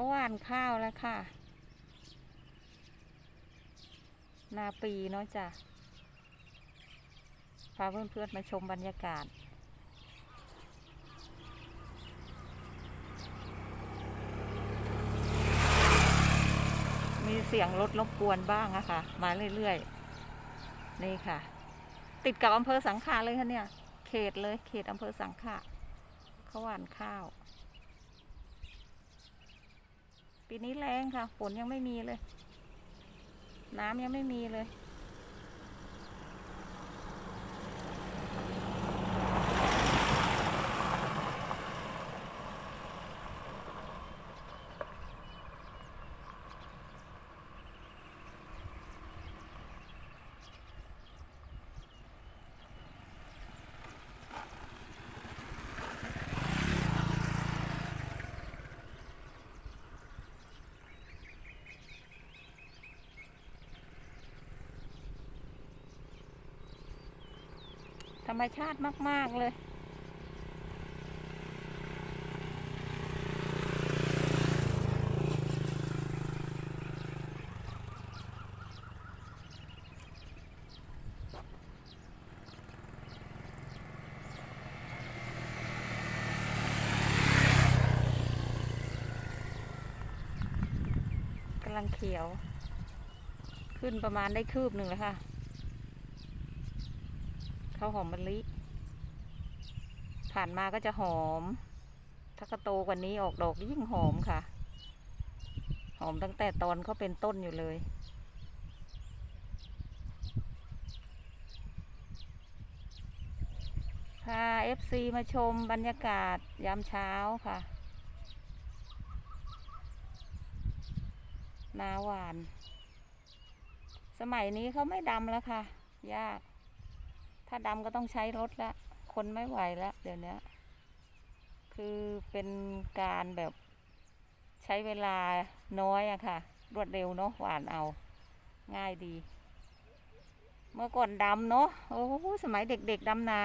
เขาหว่านข้าวแล้วค่ะ นาปีเนาะจ้ะพาเพื่อนๆมาชมบรรยากาศมีเสียงรถรบกวนบ้างอะค่ะ มาเรื่อยๆ นี่ค่ะ ติดกับอำเภอสังขะเลยค่ะเนี่ย เขตเลย เขตอำเภอสังขะเขาหว่านข้าว ปีนี้แรงค่ะ ฝนยังไม่มีเลย น้ำยังไม่มีเลย ธรรมชาติมาก ๆ เลย กำลังเขียว ขึ้นประมาณได้คืบหนึ่งแล้วค่ะ ข้าวหอมมะลิ ผ่านมาก็จะหอม ถ้าก็โตกว่านี้ออกดอกยิ่งหอมค่ะ หอมตั้งแต่ตอนเขาเป็นต้นอยู่เลยพา FC มาชมบรรยากาศยามเช้าค่ะ นาหวาน สมัยนี้เขาไม่ดำแล้วค่ะ ยาก ดำก็ต้องใช้รถละคนไม่ไหวล้วเดี๋ยวนี้คือเป็นการแบบใช้เวลาน้อยอะค่ะ รวดเร็วเนาะหวานเอาง่ายดี เมื่อก่อนดำเนาะโอ้โหสมัยเด็กๆดำนา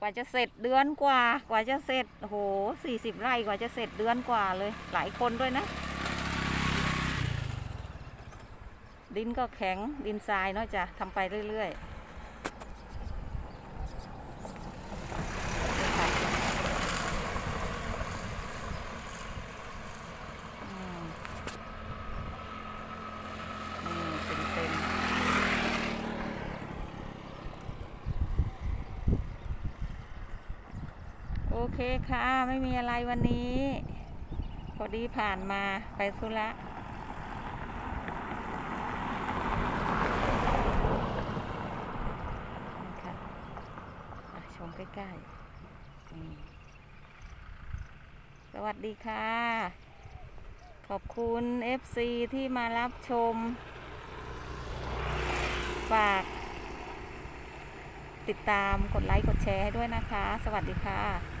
กว่าจะเสร็จเดือนกว่า กว่าจะเสร็จโอ้โหสี่สิบไร่กว่าจะเสร็จเดือนกว่าเลย หลายคนด้วยนะ ดินก็แข็งดินทรายเนาะจ้ะทำไปเรื่อยๆโอเคค่ะ ไม่มีอะไรวันนี้ พอดีผ่านมาไปธุระ นี่ค่ะอะ ชมใกล้ๆ สวัสดีค่ะ ขอบคุณ FC ที่มารับชม ฝาก ติดตามกดไลค์ กดแชร์ให้ด้วยนะคะ สวัสดีค่ะ